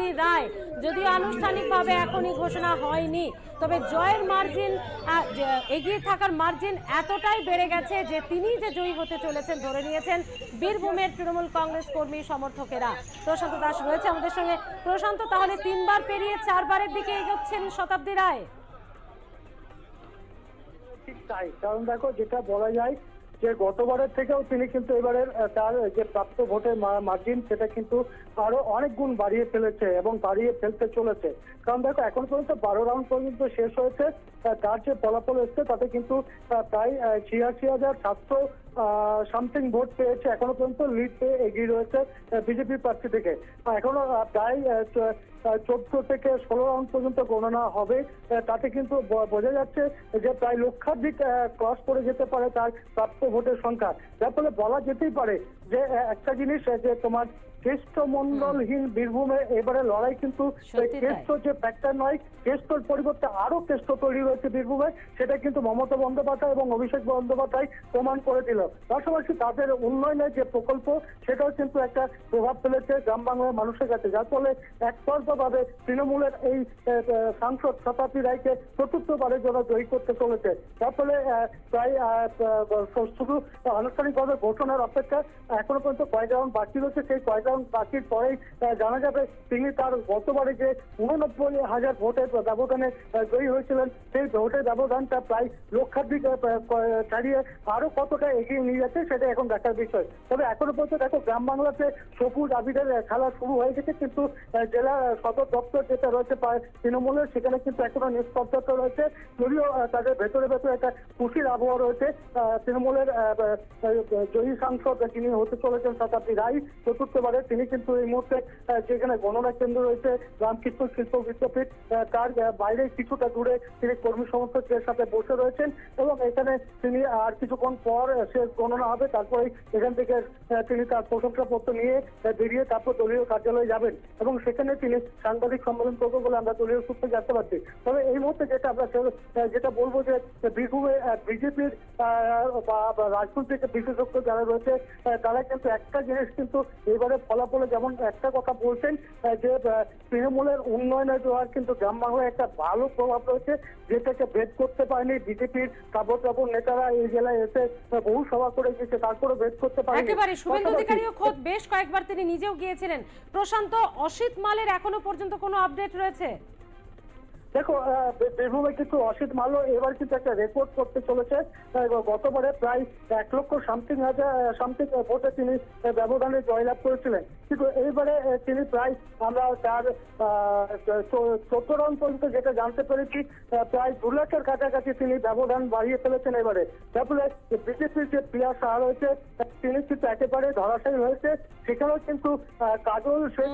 শতাব্দী রায়। যদিও আনুষ্ঠানিকভাবে এখনই ঘোষণা হয়নি, তবে জয়ের মার্জিন এগিয়ে থাকার মার্জিন এতটাই বেড়ে গেছে যে তিনি যে জয়ী হতে চলেছেন, ধরে নিয়েছেন বীরভূমের তৃণমূল কংগ্রেস কর্মী সমর্থকেরা। প্রশান্ত দাস রয়েছে আমাদের সঙ্গে। প্রশান্ত, তাহলে তিনবার পেরিয়ে চারবারের দিকে এগোচ্ছেন শতাব্দী রায়। তাই। কারণ দেখো, যেটা বলা যায় যে গতবারের থেকেও তিনি কিন্তু এবারের তার যে প্রাপ্ত ভোটের মার্জিন, সেটা কিন্তু আরও অনেক গুণ বাড়িয়ে ফেলেছে এবং বাড়িয়ে ফেলতে চলেছে। কারণ দেখো, এখন পর্যন্ত বারো রাউন্ড পর্যন্ত শেষ হয়েছে তার যে ফলাফল এসছে তাতে কিন্তু প্রায় ছিয়াশি হাজার সাতশো সামথিং ভোট পেয়েছে, এখনও পর্যন্ত লিড পেয়ে এগিয়ে রয়েছে বিজেপি প্রার্থী থেকে। এখনও প্রায় চোদ্দ থেকে ষোলো রাউন্ড পর্যন্ত গণনা হবে তাতে কিন্তু বোঝা যাচ্ছে যে প্রায় লক্ষাধিক ক্রস করে যেতে পারে তার প্রাপ্ত ভোটের সংখ্যা। যার ফলে বলা যেতেই পারে যে একটা জিনিস যে তোমার কেষ্টমন্ডলহীন বীরভূমে এবারে লড়াই কিন্তু কেষ্ট যে ফ্যাক্টর নয় কেষ্টর পরিবর্তে আরও কেষ্ট তৈরি হয়েছে বীরভূমে সেটা কিন্তু মমতা বন্দ্যোপাধ্যায় এবং অভিষেক বন্দ্যোপাধ্যায় প্রমাণ করে দিল। পাশাপাশি তাদের উন্নয়নের যে প্রকল্প সেটাও কিন্তু একটা প্রভাব ফেলেছে গ্রাম বাংলার মানুষের কাছে। যার ফলে একতরফাভাবে তৃণমূলের এই সাংসদ শতাব্দী রায়কে চতুর্থবারের জন্য জয়ী করতে চলেছে। যার ফলে প্রায় শুধু আনুষ্ঠানিকভাবে ঘোষণার অপেক্ষা এখনও পর্যন্ত কয়েক রাউন্ড বাকি রয়েছে। সেই কয়েক রাউন্ড বাকির পরেই জানা যাবে তিনি তার গতবারে যে উননব্বই হাজার ভোটের ব্যবধানে জয়ী হয়েছিলেন সেই ভোটের ব্যবধানটা প্রায় লক্ষাধিক ছাড়িয়ে আরও কতটা এগিয়ে নিয়ে যাচ্ছে সেটা এখন দেখার বিষয়। তবে এখনও পর্যন্ত দেখো গ্রাম বাংলাতে সবুজ আবিরের আহ, খেলা শুরু হয়ে গেছে কিন্তু জেলা সদর দপ্তর যেটা রয়েছে তৃণমূলের সেখানে কিন্তু এখনও নিস্তব্ধতা রয়েছে। যদিও তাদের ভেতরে ভেতরে একটা খুশির আবহাওয়া রয়েছে তৃণমূলের জয়ী সাংসদ যিনি হতে চলেছেন শতাব্দী রায় চতুর্থবারে তিনি কিন্তু এই মুহূর্তে যেখানে গণনা কেন্দ্র রয়েছে রামকৃষ্ণ শিল্প বিদ্যাপীঠ তার বাইরে কিছুটা দূরে তিনি কর্মী সমর্থকদের সাথে বসে রয়েছেন এবং এখানে তিনি আর কিছুক্ষণ পর শেষ গণনা হবে তারপরে এখান থেকে তিনি তার প্রশংসাপত্র নিয়ে বেরিয়ে তারপর দলীয় কার্যালয়ে যাবেন এবং সেখানে তিনি সাংবাদিক সম্মেলন করবেন বলে আমরা দলীয় সূত্রে জানতে পারছি। তবে এই মুহূর্তে যেটা আমরা যেটা বলব যে বীরভূমে বিজেপির রাজনৈতিক বিশেষজ্ঞ যারা রয়েছে তারা কিন্তু একটা জিনিস কিন্তু এবারে ফলাফলে যেমন একটা কথা বলছেন যে তৃণমূলের উন্নয়নের দেওয়ার কিন্তু গ্রাম বাংলায় একটা ভালো প্রভাব রয়েছে যেটাকে ভেদ করতে পারেনি বিজেপির তাবর তাবর নেতারা এই জেলায় এসে বহু সভা করে গেছে তারপরে ভেদ করতে পারেনি। একেবারে শুভেন্দু অধিকারীও খোদ বেশ কয়েকবার তিনি নিজেও গিয়েছিলেন। প্রশান্ত অসিত মালের এখনও পর্যন্ত কোনো আপডেট রয়েছে? দেখো বীরভূমে কিন্তু অসিত মাল্য এবার কিন্তু একটা রেকর্ড করতে চলেছে। গতবারে প্রায় এক লক্ষ সামথিং হাজার সামথিং ভোটে তিনি ব্যবধানে জয়লাভ করেছিলেন। কিন্তু এইবারে তিনি প্রায় আমরা তার চোদ্দ রাউন্ড পর্যন্ত যেটা জানতে পেরেছি প্রায় দু লাখের কাছাকাছি তিনি ব্যবধান বাড়িয়ে ফেলেছেন এবারে। যার ফলে বিজেপির যে প্রিয়া শাহ রয়েছে তিনি কিন্তু একেবারে ধরাশায়ী হয়েছে। সেখানেও কিন্তু কাজল শেখ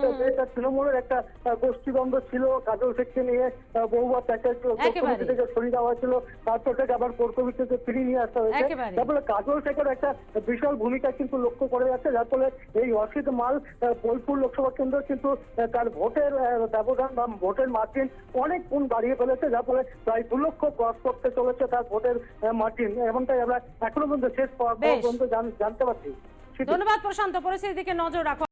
তৃণমূলের একটা গোষ্ঠীদ্বন্দ্ব ছিল কাজল শেখকে নিয়ে। বহুবার। থেকে সরিয়ে দেওয়া হয়েছিল তারপর থেকে আবার থেকে ফিরিয়ে নিয়ে আসতে হয়েছে। একেবারে। যার ফলে কাজল শেখের একটা বিশাল ভূমিকা কিন্তু লক্ষ্য করে যাচ্ছে যার ফলে এই অসিত মাল বোলপুর লোকসভা কেন্দ্র কিন্তু তার ভোটের ব্যবধান বা ভোটের মার্জিন অনেক গুণ বাড়িয়ে ফেলেছে যার ফলে প্রায় দু লক্ষ ক্রস করতে চলেছে তার ভোটের মার্জিন এমনটাই আমরা এখনও পর্যন্ত শেষ পর্যন্ত জানতে পারছি। ধন্যবাদ প্রশান্ত পরিস্থিতির দিকে নজর রাখো।